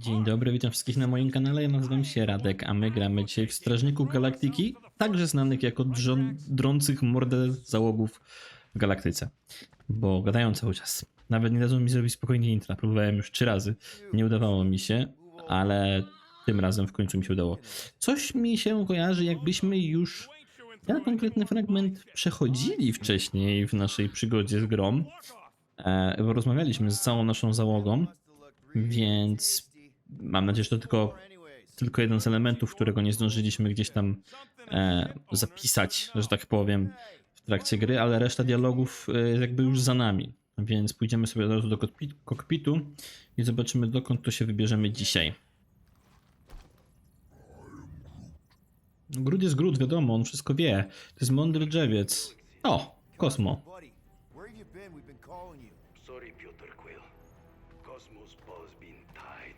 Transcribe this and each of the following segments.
Dzień dobry, witam wszystkich na moim kanale. Ja nazywam się Radek, a my gramy dzisiaj w Strażników Galaktyki, także znanych jako drżą, drących mordę załogów w galaktyce. Bo gadają cały czas. Nawet nie dadzą mi zrobić spokojnie intra. Próbowałem już trzy razy, nie udawało mi się, ale tym razem w końcu mi się udało. Coś mi się kojarzy, jakbyśmy już ten konkretny fragment przechodzili wcześniej w naszej przygodzie z grom. E, rozmawialiśmy z całą naszą załogą, więc mam nadzieję, że to tylko, tylko jeden z elementów, którego nie zdążyliśmy gdzieś tam e, zapisać, że tak powiem, w trakcie gry, ale reszta dialogów e, jakby już za nami. Więc pójdziemy sobie od razu do kokpit- kokpitu i zobaczymy dokąd to się wybierzemy dzisiaj. Gród jest gród, wiadomo, on wszystko wie. To jest mądry drzewiec. O, Kosmo. Sorry, Piotr Quill. Cosmos ball's been tied.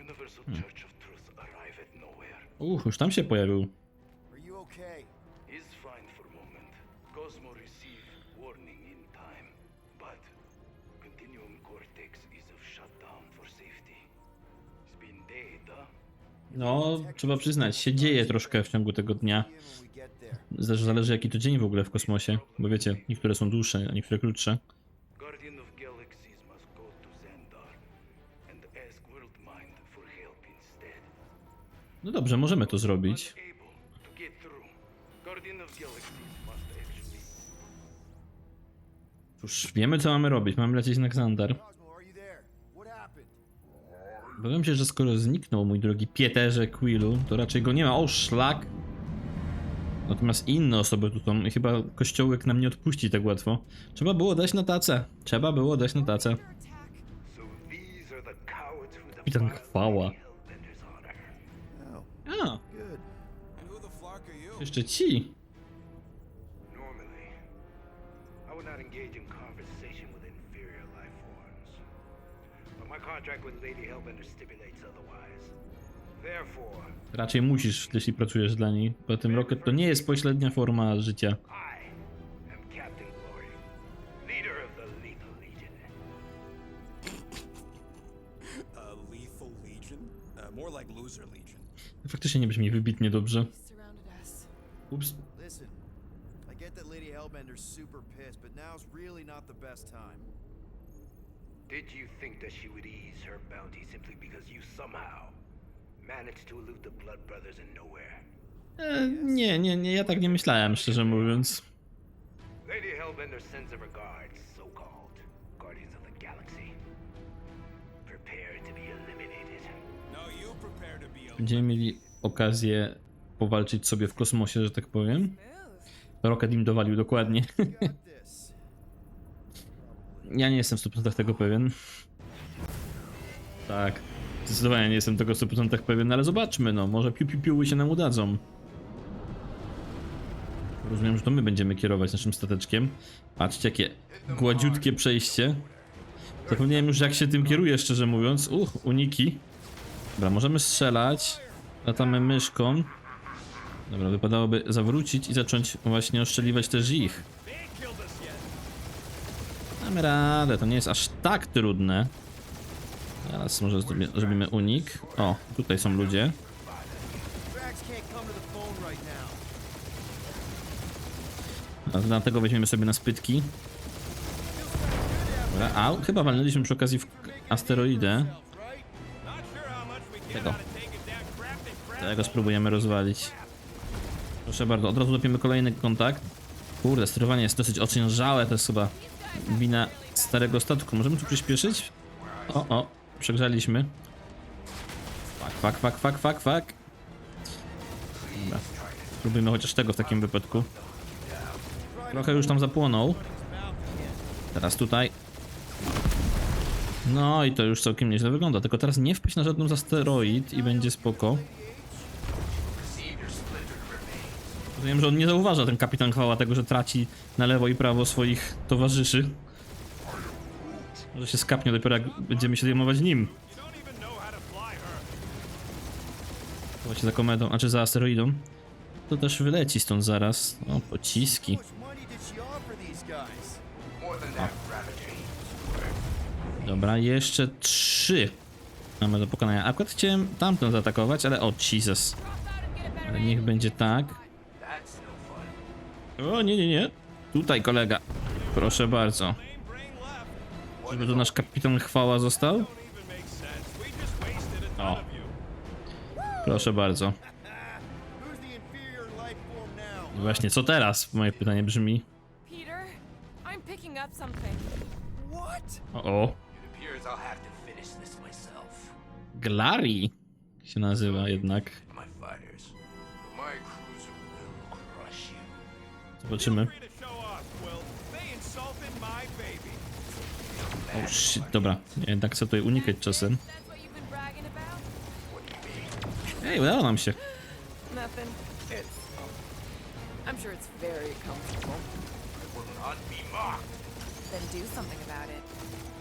Universal Hmm. Church of Truth arrive at nowhere. Uch, już tam się pojawił. Are you okay? He's fine for a moment. Cosmo received warning in time, but Continuum Cortex is of shutdown for safety. He's been dead, huh? No, trzeba przyznać, się dzieje troszkę w ciągu tego dnia. Zależy, zależy jaki to dzień w ogóle w kosmosie, bo wiecie, niektóre są dłuższe, a niektóre krótsze. No dobrze, możemy to zrobić. Cóż, wiemy co mamy robić, mamy lecieć na Xandar. Powiem się, że skoro zniknął mój drogi Pieterze Quillu, to raczej go nie ma. O, szlak! Natomiast inne osoby tu są chyba kościołek nam nie odpuści tak łatwo. Trzeba było dać na tacę. Trzeba było dać na tacę. Kapitan Chwała. Jeszcze ci. Normally, I would not engage in conversation with inferior life forms. But my contract with Lady Hellbender stipulates otherwise. Therefore, Raczej musisz, jeśli pracujesz dla niej. Poza tym Rocket to nie jest pośrednia forma życia. I am Captain Glory, leader of the Lethal Legion. Uh, lethal Legion? Uh, more like Loser Legion. Faktycznie nie brzmi wybitnie dobrze. Surrounded us. Ups. Listen, I get that Lady Hellbender's super pissed, but now's really not the best time. Did you think that she would ease her bounty simply because you somehow managed to elude the Blood Brothers in nowhere? E, nie, nie, nie, ja tak nie myślałem, szczerze mówiąc. Lady Hellbender sends her regards, so-called Guardians of the Galaxy. Prepare to be eliminated. No, you prepare to be a Będziemy mieli okazję powalczyć sobie w kosmosie, że tak powiem. Rocket im dowalił dokładnie. Ja nie jestem w 100% tego pewien. Tak, zdecydowanie nie jestem tego w 100% pewien, ale zobaczmy, no, może piu piu piuły się nam udadzą. Rozumiem, że to my będziemy kierować naszym stateczkiem. Patrzcie, jakie gładziutkie przejście. Zapomniałem już, jak się tym kieruje, szczerze mówiąc. Uch, uniki. Dobra, możemy strzelać. Latamy myszką. Dobra, wypadałoby zawrócić i zacząć właśnie oszczeliwać też ich. Mamy radę, to nie jest aż tak trudne. Teraz może zrobi- zrobimy unik. O, tutaj są ludzie. A Dlatego weźmiemy sobie na spytki. Dobra, a chyba walnęliśmy przy okazji w asteroidę. Tego. Tego spróbujemy rozwalić. Proszę bardzo, od razu łapiemy kolejny kontakt. Kurde, sterowanie jest dosyć ociężałe, to jest chyba wina starego statku. Możemy tu przyspieszyć? O, o, przegrzaliśmy. Fak, fak, fak, fak, fak, fak. Dobra, spróbujmy chociaż tego w takim wypadku. Trochę już tam zapłonął. Teraz tutaj. No i to już całkiem nieźle wygląda. Tylko teraz nie wpaść na żadną z asteroid i będzie spoko. Rozumiem, że on nie zauważa, ten kapitan chwała tego, że traci na lewo i prawo swoich towarzyszy. Może się skapnie dopiero jak będziemy się zajmować nim. Się za komedą, a czy za asteroidą. To też wyleci stąd zaraz. O, pociski. Dobra, jeszcze trzy. Mamy do pokonania. Akurat chciałem tamtą zaatakować, ale o Jesus. Ale niech będzie tak. O nie, nie, nie. Tutaj kolega. Proszę bardzo. Żeby tu nasz kapitan chwała został. O. Proszę bardzo. I Właśnie, co teraz? Moje pytanie brzmi. Peter, I'm picking up something. What? O, o. Appears I'll have to finish this myself. Glari się nazywa jednak. My fighters. Baby. O, shit, dobra. Jednak chcę tutaj unikać czasem. Ej, udało nam się. I'm sure it's very comfortable. I will not be mocked. Then do something about it.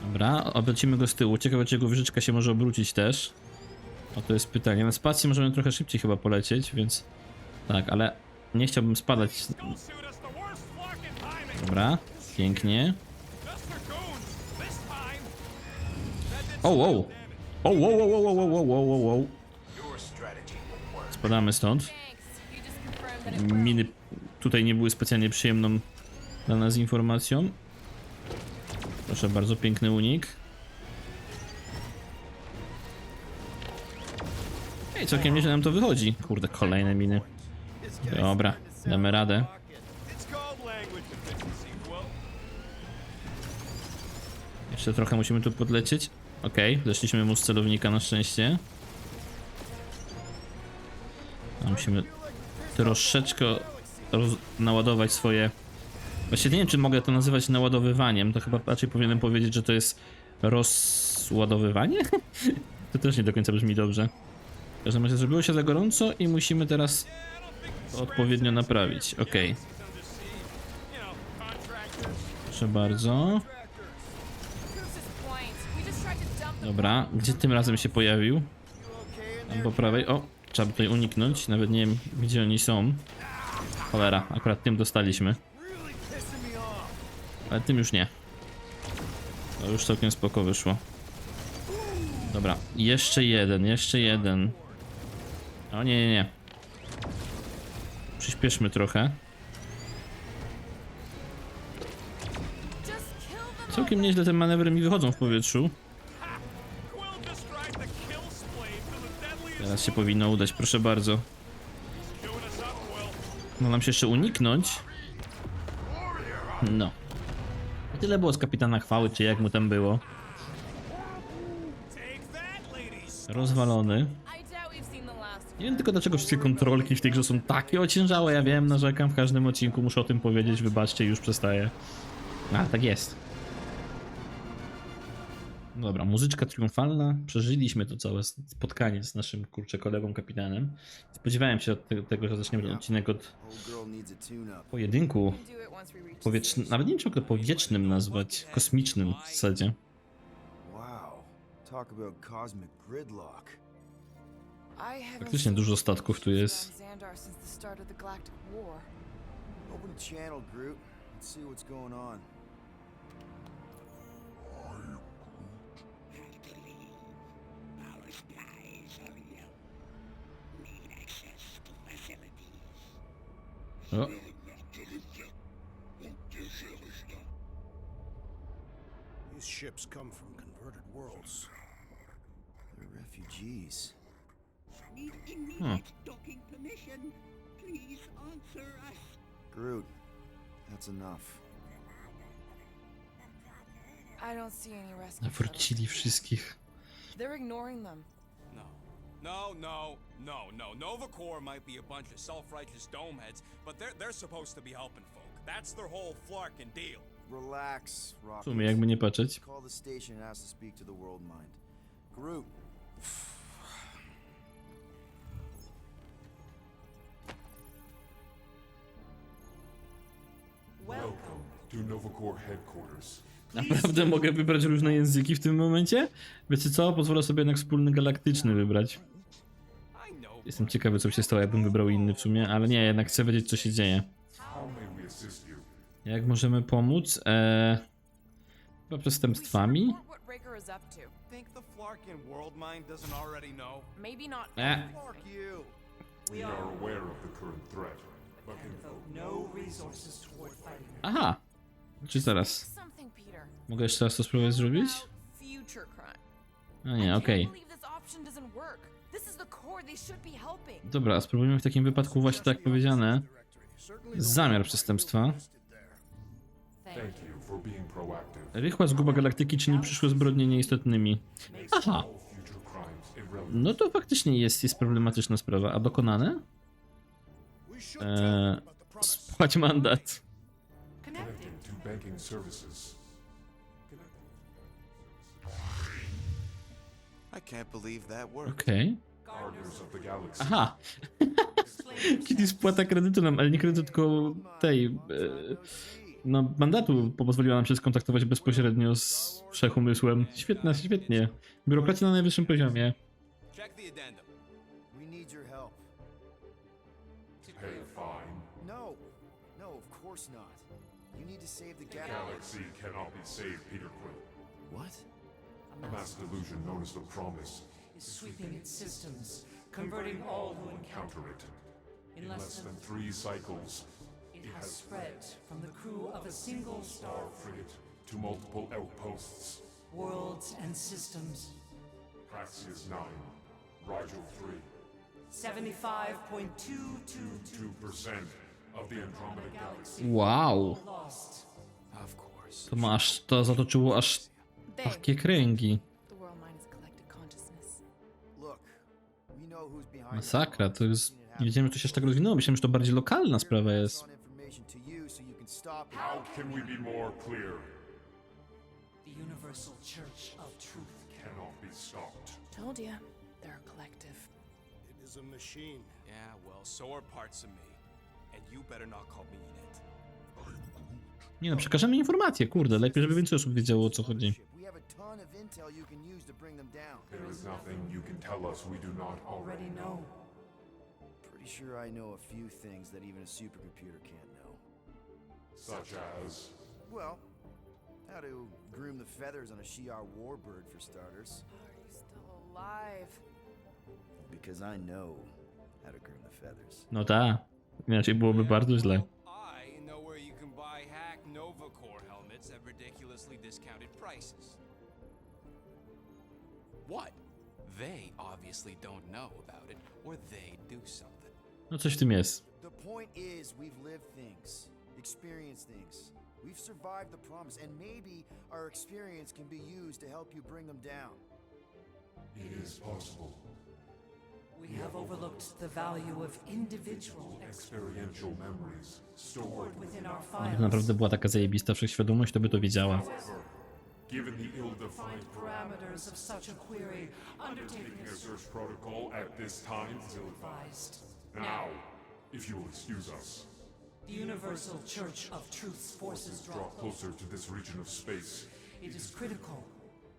Dobra, obrócimy go z tyłu. Ciekawe, czy jego wyżyczka się może obrócić też. O, to jest pytanie. Na spacji możemy trochę szybciej chyba polecieć, więc... Tak, ale nie chciałbym spadać. Dobra, pięknie. O, some wow. O, wow, wow, wow, wow, wow, wow, wow. Spadamy stąd. Miny tutaj nie były specjalnie przyjemną dla nas informacją. Proszę bardzo, piękny unik. Ej, całkiem nieźle nam to wychodzi. Kurde, kolejne miny. Dobra, damy radę. It's called language efficiency, Quill. Jeszcze trochę musimy tu podlecieć. Okej, zeszliśmy mu z celownika na szczęście. A musimy troszeczkę naładować swoje... Właściwie nie wiem, czy mogę to nazywać naładowywaniem. To chyba raczej powinienem powiedzieć, że to jest rozładowywanie? to też nie do końca brzmi dobrze. W każdym razie zrobiło się za gorąco i musimy teraz to odpowiednio naprawić. Okej, contractors. proszę bardzo. Dobra, gdzie tym razem się pojawił? Tam po prawej. O, trzeba by tutaj uniknąć. Nawet nie wiem, gdzie oni są. Cholera, akurat tym dostaliśmy. Ale tym już nie. To już całkiem spoko wyszło. Dobra, jeszcze jeden, jeszcze jeden. O nie, nie, nie. Przyspieszmy trochę. Całkiem nieźle te manewry mi wychodzą w powietrzu. Teraz się powinno udać, proszę bardzo. No nam się jeszcze uniknąć. No. I tyle było z kapitana chwały, czy jak mu tam było. Rozwalony. Nie wiem tylko dlaczego wszystkie kontrolki w tej grze są takie ociężałe, ja wiem, narzekam w każdym odcinku, muszę o tym powiedzieć, wybaczcie, już przestaję. A, tak jest. No dobra, muzyczka triumfalna. Przeżyliśmy to całe spotkanie z naszym kurczę kolegą kapitanem. Spodziewałem się od tego, że zaczniemy odcinek od pojedynku nawet nie wiem, czy powietrznym nazwać, kosmicznym w zasadzie. Faktycznie dużo statków tu jest. Open channel, Groot, and see what's going on. O, These ships come from converted worlds. They're refugees. Need Hmm. immediate docking permission. Please answer us. Groot, that's enough. I don't see any rescue. nawrócili wszystkich. They're ignoring them. No. No, no, no, no. Nova Corps might be a bunch of self-righteous domeheads, but they're they're supposed to be helping folk. That's their whole flarkin' deal. Relax, W Rocket. sumie jakby nie patrzeć. Call the station and ask to speak to the world mind. Groot. Welcome. to Novacore headquarters. Naprawdę mogę wybrać różne języki w tym momencie? Wiecie co? Pozwolę sobie jednak wspólny galaktyczny wybrać. Jestem ciekawy, co by się stało, jakbym wybrał inny w sumie, ale nie, jednak chcę wiedzieć, co się dzieje. Jak możemy pomóc? Eee, chyba przestępstwami? Eee. Aha. Czy zaraz? Mogę jeszcze raz to spróbować zrobić? A nie, okej. Helping. Dobra, spróbujmy w takim wypadku właśnie tak powiedziane. Zamiar przestępstwa. Rychła zguba galaktyki czyni przyszłe zbrodnie nieistotnymi. Aha! No to faktycznie jest, jest problematyczna sprawa. A dokonane? Eee, spłać mandat. Banking services. I can't believe that worked. Okej. Gardeners of the Galaxy. Aha! Kiedy spłata kredytu nam, ale nie kredytu, tylko tej... E, no, mandatu pozwoliła nam się skontaktować bezpośrednio z wszechumysłem. Świetnie, świetnie. Biurokracja na najwyższym poziomie. Check the addendum. We need your help. Hey, fine. No. No, of course not. You need to save the galaxy. Galaxy cannot be saved, Peter Quill. What? A mass delusion known as the Promise. Is sweeping its systems, converting all who encounter it. in less than three cycles, it has spread from the crew of a single star frigate to multiple outposts. worlds and systems. Praxius 9, Rigel 3, 75.222 2% of the Andromeda Galaxy. Wow! To masz, to zatoczyło aż takie kręgi. Masakra, to jest... Nie wiedziałem, że to się aż tak rozwinęło. Myślałem, że to bardziej lokalna sprawa jest. On information to you so you can stop it. How can we be more clear? The Universal Church of Truth. Cannot be stopped. Told you, they're a collective. It is a machine. Yeah, well, so are parts of me. Nie no, przekażemy informacje, kurde. Lepiej, żeby więcej osób wiedziało o co chodzi. We have a ton of intel you can use to bring them down. There is nothing you can tell us we do not already Already know. Pretty sure I know a few things that even a supercomputer can't know. such as Well, how to groom the feathers on a Shi'ar warbird for starters. Are you still alive? Because I know how to groom the feathers. No tak. Inaczej byłoby bardzo źle. No coś w tym jest. The point is, we've lived things, experienced things. We've survived the promise, and maybe our experience can be used to help you bring them down. it is possible. We have overlooked the value of individual Experiential memories stored within our Gdyby files. naprawdę była taka zajebista wszechświadomość, to by to wiedziała. given the ill-defined Parameters of such a query undertaking taking a is search protocol at this time will advised. now, if you will excuse us, The Universal Church of Truth's forces draw draw closer to this region of space. It is critical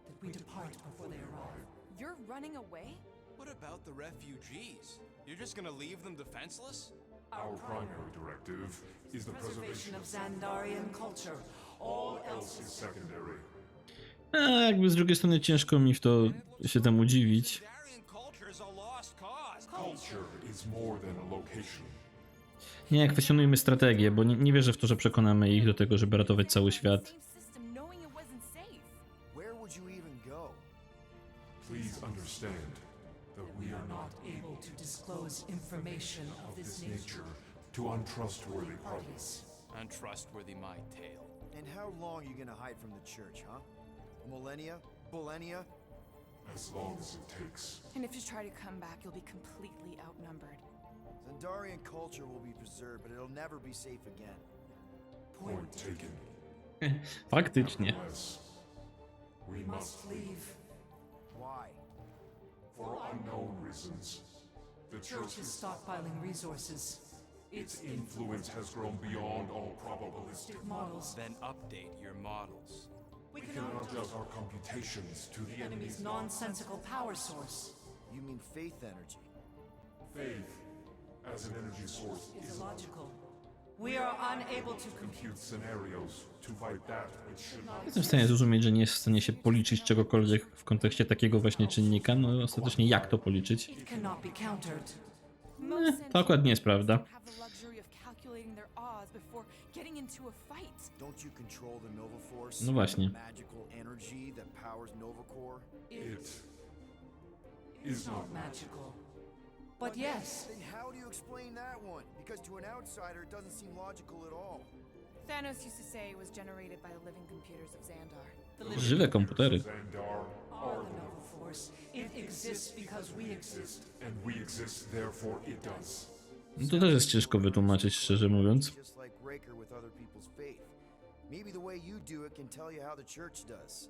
that we depart before they arrive. You're running away? What about the refugees? You're just gonna leave them defenseless? Our primary directive is the Preservation of Xandarian culture. All else is secondary. A jakby z drugiej strony ciężko mi w to się temu dziwić. Darian culture is a lost cause. Culture is more than a location. Nie, kwestionujmy strategię, bo nie, nie wierzę w to, że przekonamy ich do tego, żeby ratować cały świat. Disclose information of of this this nature. nature to untrustworthy parties. Parties. Untrustworthy my tale. And how long are you gonna hide from the church, huh? Millennia? Millennia? As long as it takes. And if you try to come back, you'll be completely outnumbered. Zendarian culture will be preserved, but it'll never be safe again. Point taken. Faktycznie. We must Must leave. Why? for unknown reasons. The Church church is stockpiling resources. its influence has grown beyond all probabilistic. Models. Then update your models. We We cannot cannot adjust our computations to the enemy's enemy's nonsensical power source. You mean faith energy? faith as an energy source Is is illogical. We are unable to compute Compute scenarios to fight that which should not Jestem w stanie zrozumieć, że nie jest w stanie się policzyć czegokolwiek w kontekście takiego właśnie czynnika, no ostatecznie jak to policzyć? It cannot be countered. Most to akurat nie jest prawda. don't have the luxury of calculating their odds before getting into a fight. Don't you control the Nova Force? No właśnie. Magical energy that powers Nova Core? it is not Magical. But yes, Then how do you explain that one? Because to an outsider, it doesn't seem logical at all. Thanos used to say it was generated by the living computers of Xandar. the living Żywe komputery. Xandar, are the Nova Force. It exists because we exist. and we exist, therefore it does. No to też jest ciężko wytłumaczyć, szczerze mówiąc. Just like Raker with other people's faith. Maybe the way you do it can tell you how the church does.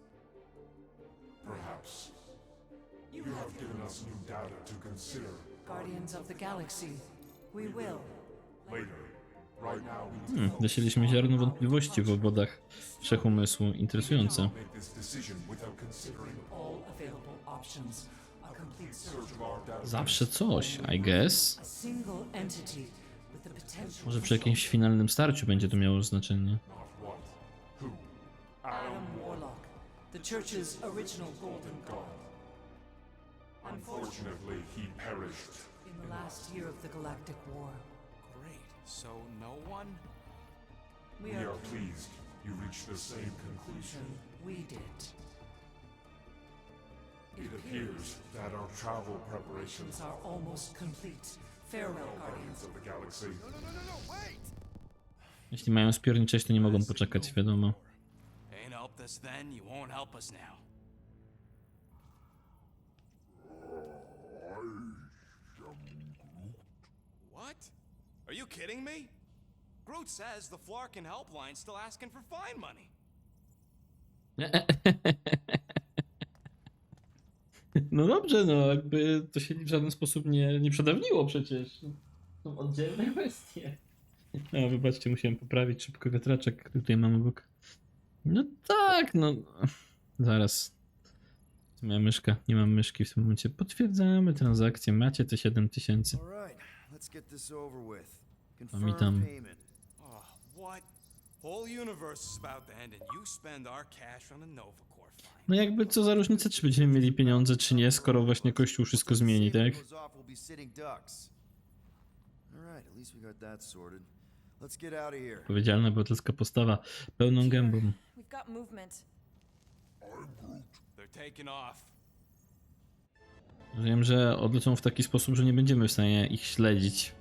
Perhaps. You have given us new data to consider. Guardians of the Galaxy. We will. Later. Right now, we need to Hmm, focus wysiedliśmy ziarno wątpliwości w obwodach wszechumysłu. Interesujące. Zawsze coś, I guess. Może przy jakimś finalnym starciu będzie to miało znaczenie. Adam Warlock, the Church's original Golden God. Unfortunately, he perished. In the last year of the Galactic War, Great. So no one? we We are are pleased you reached the same conclusion. we did. It appears that our travel preparations are almost complete. Farewell, Guardians. Guardians of the Galaxy Jeśli mają spierniczeć, to nie mogą poczekać, wiadomo. Ain't helped us then, you won't help us now. What? Are you kidding me? Groot says the Flarkin helpline's still asking for fine money. No dobrze, no jakby to się w żaden sposób nie, nie przedawniło przecież. Są oddzielne kwestie. A, wybaczcie, musiałem poprawić szybko wiatraczek, który tutaj mam obok. No tak, no. Zaraz. Moja myszka, nie mam myszki w tym momencie. Potwierdzamy transakcję, macie te 7000. All right, let's get this over with. Witam. Confirm payment. Oh, what? Whole universe is about to end and you spend our cash on a Corps fine. No jakby co za różnica, czy będziemy mieli pieniądze, czy nie, skoro właśnie Kościół wszystko zmieni, tak? Odpowiedzialna obywatelska postawa, pełną gębą. Wiem, że odlecą w taki sposób, że nie będziemy w stanie ich śledzić.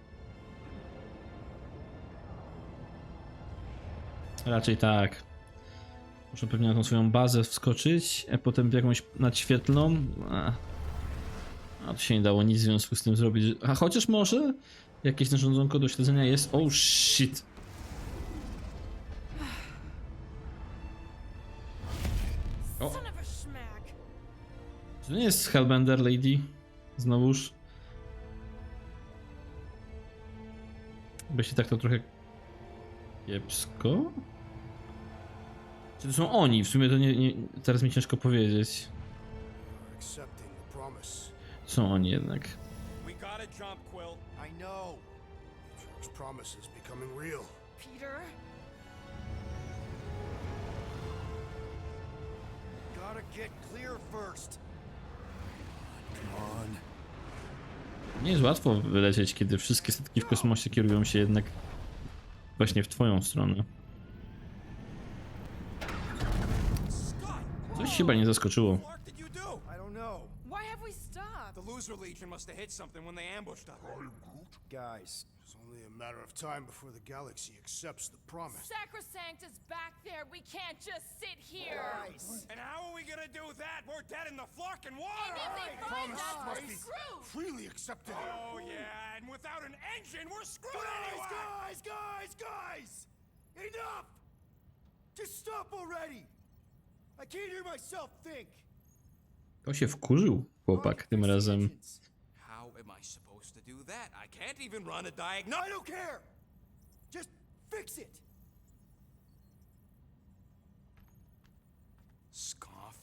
Raczej tak. Muszę pewnie na tą swoją bazę wskoczyć, a potem w jakąś nadświetlną. A, a to się nie dało nic w związku z tym zrobić. A chociaż może jakieś narządzonko do śledzenia jest. Oh shit. To nie jest Hellbender Lady? Znowuż? By się tak to trochę kiepsko? Czy to są oni? W sumie to nie, nie teraz mi ciężko powiedzieć. Są oni jednak. Peter? Gotta get clear first. Nie jest łatwo wylecieć, kiedy wszystkie statki w kosmosie kierują się jednak właśnie w twoją stronę. Coś chyba nie zaskoczyło. I don't know. Why have we stopped? The loser legion must have hit something when they ambushed us. Guys, only a matter of time before the galaxy accepts the promise. Sacrosanct is back there. We can't just sit here. guys. And how are we gonna do that? We're dead in the Flarkin water! And if they find promise us, must we're be screwed. freely accepted. Oh yeah, and without an engine, we're screwed Guys, anyway! guys, guys, guys! Enough! Just stop already! I can't hear myself think. To się wkurzył chłopak tym razem. How am I supposed supposed to do that? I can't even run a diagonal. I don't care! Just fix it! Scoff.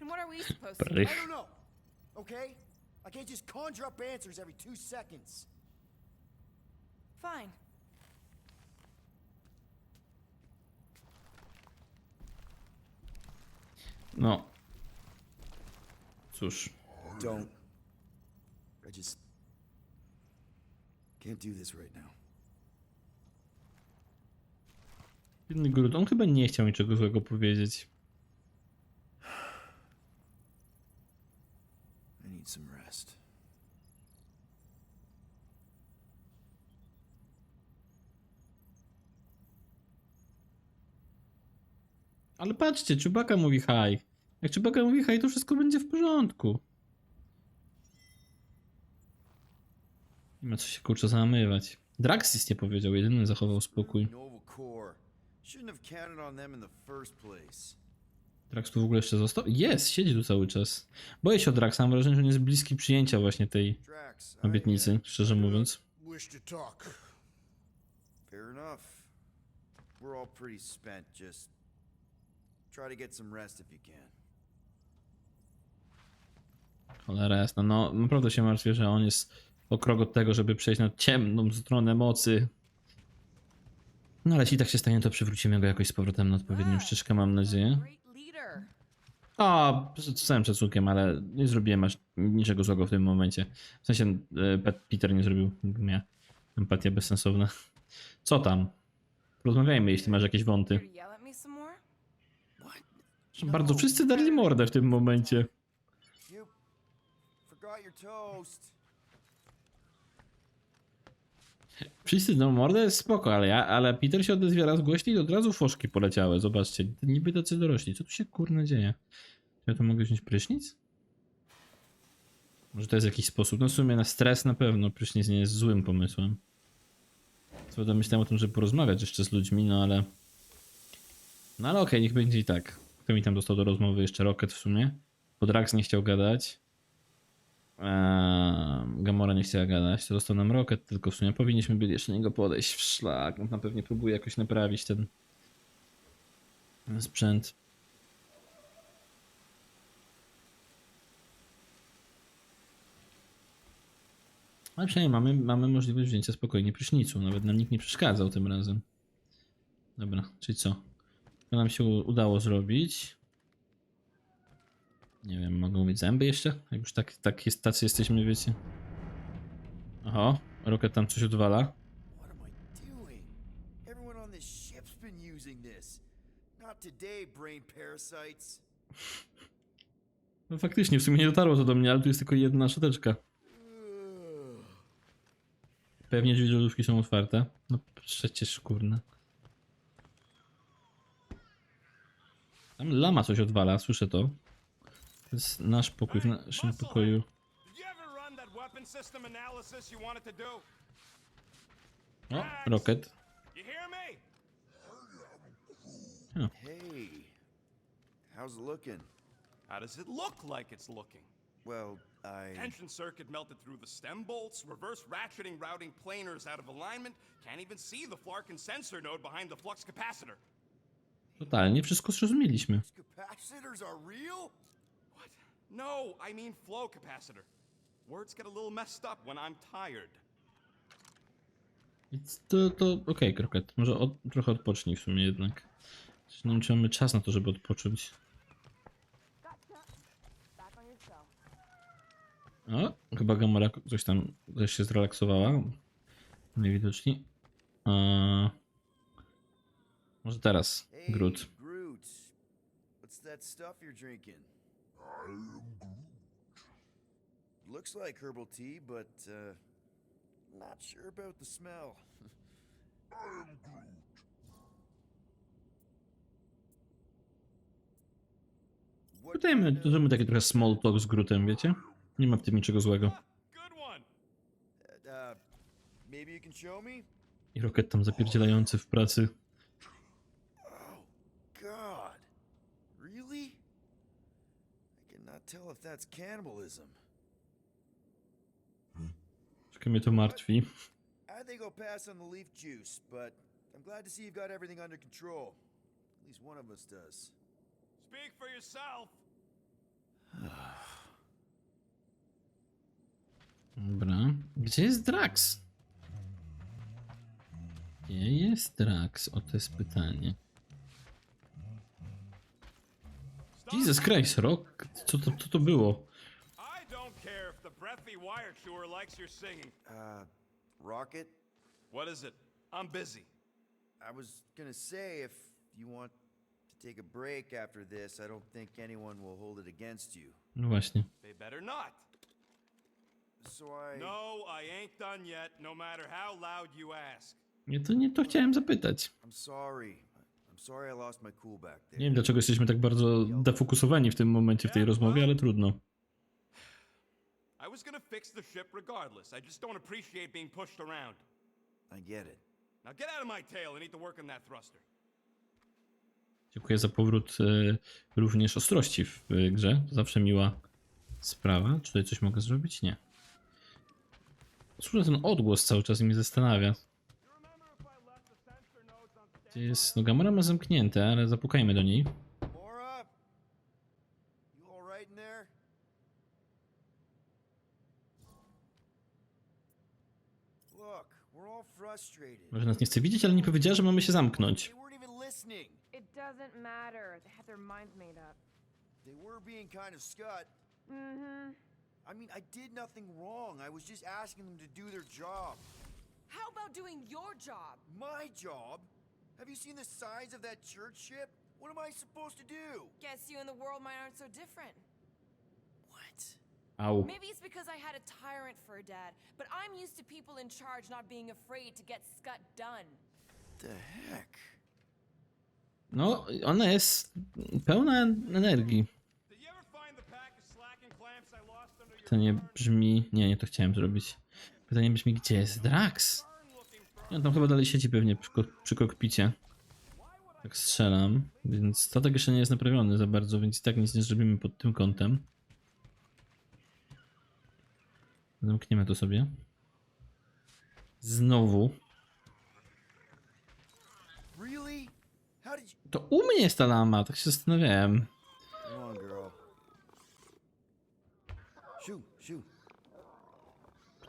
And what are we supposed to do? I don't know. Okay? I can't just conjure up answers every two seconds. Fine. No. Cóż. Don't. I just can't do this right now. Biedny Grud, on chyba nie chciał niczego złego powiedzieć. I need some rest. Ale patrzcie, Czubaka mówi haj. Jak Czubaka mówi haj, to wszystko będzie w porządku. Nie ma co się kurczę zamywać. Draxis nie powiedział, jedyny zachował spokój. Drax tu w ogóle jeszcze został? Jest, siedzi tu cały czas. Boję się o Draxa, mam wrażenie, że on jest bliski przyjęcia właśnie tej I, uh, obietnicy, szczerze mówiąc. Wish to talk. Fair enough. We're all pretty spent. Just try to get some rest if you can. Cholera jasna, no naprawdę się martwię, że on jest o krok od tego, żeby przejść na ciemną stronę mocy. No ale jeśli tak się stanie, to przywrócimy go jakoś z powrotem na odpowiednią ścieżkę, mam nadzieję. A, z całym szacunkiem, ale nie zrobiłem aż niczego złego w tym momencie. W sensie e, Pet- Peter nie zrobił mnie. Empatia bezsensowna. Co tam? Porozmawiajmy, jeśli masz jakieś wąty. Bardzo wszyscy darli mordę w tym momencie. You forgot your toast. Wszyscy no mordę jest spoko, ale ja, ale Peter się odezwie raz głośniej i od razu foszki poleciały, zobaczcie. Niby tacy dorośli. Co tu się kurna dzieje? Czy ja tu mogę wziąć prysznic? Może to jest jakiś sposób? No w sumie na stres na pewno prysznic nie jest złym pomysłem. Co prawda myślałem o tym, żeby porozmawiać jeszcze z ludźmi, no ale... No ale okej, niech będzie i tak. Kto mi tam dostał do rozmowy? Jeszcze Rocket w sumie. Bo Drax nie chciał gadać. Gamora nie chciała gadać, to został nam Rocket, tylko w sumie powinniśmy byli jeszcze niego podejść w szlak. On pewnie próbuje jakoś naprawić ten sprzęt. Ale przynajmniej mamy, mamy możliwość wzięcia spokojnie prysznicu. Nawet nam nikt nie przeszkadzał tym razem. Dobra, czyli co? To nam się udało zrobić. Nie wiem, mogą mieć zęby jeszcze? Jak już tak, tak jest, tacy jesteśmy, wiecie. Oho, Rocket tam coś odwala. No faktycznie, w sumie nie dotarło to do mnie, ale tu jest tylko jedna szczoteczka. Pewnie drzwi do lodówki są otwarte. No przecież kurna. Tam lama coś odwala, słyszę to. To jest nasz pokój, w naszym pokoju. O, Rocket. Hey, how's it looking? How does it look like it's looking? Well, I. Tension circuit melted through the stem bolts, reverse ratcheting routing planars out of alignment. Can't even see the Flarkin sensor node behind the flux capacitor. Totalnie wszystko zrozumieliśmy. Capacitors are real? No, I mean flow capacitor. Words get a little messed up when I'm tired. Więc to, to okej, Kroket. Może od, trochę odpocznij w sumie jednak. Coś nam mamy czas na to, żeby odpocząć. Back on your cell. O, chyba Gamora coś tam też się zrelaksowała. Najwidoczniej. Eee, może teraz, Hey, Groot. Groot. What's that stuff you're drinking? Looks like herbal tea, but uh, not sure about the smell. What Pytajmy, kind to of- zróbmy taki trochę small talk z Grootem, wiecie? Nie ma w tym niczego złego. Good one. Uh, maybe you can show me? I Rocket tam zapierdzielający w pracy. Tell if that's cannibalism. Troszkę mnie to martwi. I think I'll pass on the leaf juice, but I'm glad to see you've got everything under control. At least one of us does. Speak for yourself. Dobra. Gdzie jest Drax? Gdzie jest Drax? O to jest pytanie. Jesus Christ, rok? Co to, co to było? I don't care if the breathy wire chewer likes your singing. Uh, Rocket, What is it? I'm busy. I was gonna say if you want to take a break after this, I don't think anyone will hold it against you. No właśnie. They better not. So I. No, I ain't done yet, no matter how loud you ask. Nie, to nie to chciałem zapytać. I'm sorry. Nie wiem dlaczego jesteśmy tak bardzo defokusowani w tym momencie w tej rozmowie, ale trudno. I was gonna fix the ship regardless. I just don't appreciate being pushed around. I get it. Now get out of my tail. I need to work on that thruster. Dziękuję za powrót e, również ostrości w e, grze. To zawsze miła sprawa. Czy tutaj coś mogę zrobić? Nie. Słyszę ten odgłos cały czas i mnie zastanawia. Gdzie jest... No Gamora ma zamknięte, ale zapukajmy do niej. Może nas nie chce widzieć, ale nie powiedziała, że mamy się zamknąć. They weren't even listening. It doesn't matter. They have their minds made up. They were being kind of scut. Mm-hmm. I mean, I did nothing wrong. I was just asking them to do their job. How about doing your job? My job? Have you seen the size of that church ship? What am I supposed to do? Guess you and the world mind aren't so different. What? Au. Maybe it's because I had a tyrant for a dad, but I'm used to people in charge not being afraid to get scut done. The heck? No, ona jest pełna energii. Pytanie brzmi... Nie, nie to chciałem zrobić. Pytanie brzmi, gdzie jest Drax? On tam chyba dalej siedzi pewnie przy, przy kokpicie. Tak strzelam, więc statek jeszcze nie jest naprawiony za bardzo, więc i tak nic nie zrobimy pod tym kątem. Zamkniemy to sobie. Znowu. To u mnie jest ta lama, tak się zastanawiałem.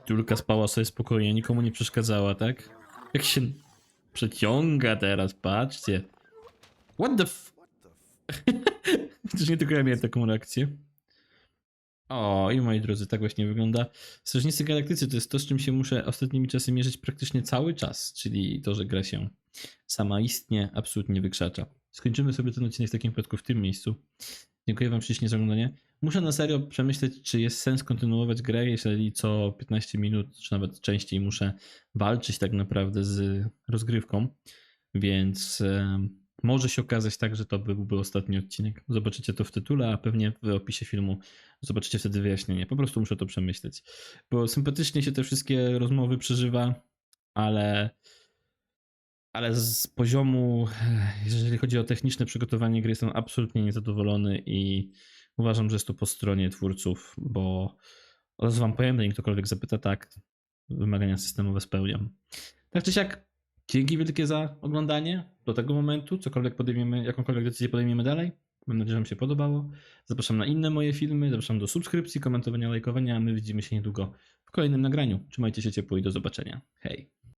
Julka spała sobie spokojnie, nikomu nie przeszkadzała, tak? Jak się przeciąga teraz, patrzcie. What the f... Przecież nie tylko ja miałem taką reakcję. O, i moi drodzy, tak właśnie wygląda. Strażnicy Galaktycy to jest to, z czym się muszę ostatnimi czasy mierzyć praktycznie cały czas, czyli to, że gra się sama istnie, absolutnie wykrzacza. Skończymy sobie ten odcinek w takim przypadku w tym miejscu. Dziękuję wam ślicznie za oglądanie. Muszę na serio przemyśleć, czy jest sens kontynuować grę, jeżeli co 15 minut, czy nawet częściej muszę walczyć tak naprawdę z rozgrywką, więc może się okazać tak, że to byłby ostatni odcinek. Zobaczycie to w tytule, a pewnie w opisie filmu zobaczycie wtedy wyjaśnienie. Po prostu muszę to przemyśleć, bo sympatycznie się te wszystkie rozmowy przeżywa, ale ale z poziomu, eh, jeżeli chodzi o techniczne przygotowanie gry, jestem absolutnie niezadowolony i uważam, że jest to po stronie twórców, bo od razu wam powiem, zanim ktokolwiek zapyta, tak, wymagania systemowe spełniam. Tak czy siak, dzięki wielkie za oglądanie do tego momentu, cokolwiek podejmiemy, jakąkolwiek decyzję podejmiemy dalej. Mam nadzieję, że wam się podobało. Zapraszam na inne moje filmy, zapraszam do subskrypcji, komentowania, lajkowania, a my widzimy się niedługo w kolejnym nagraniu. Trzymajcie się ciepło i do zobaczenia. Hej!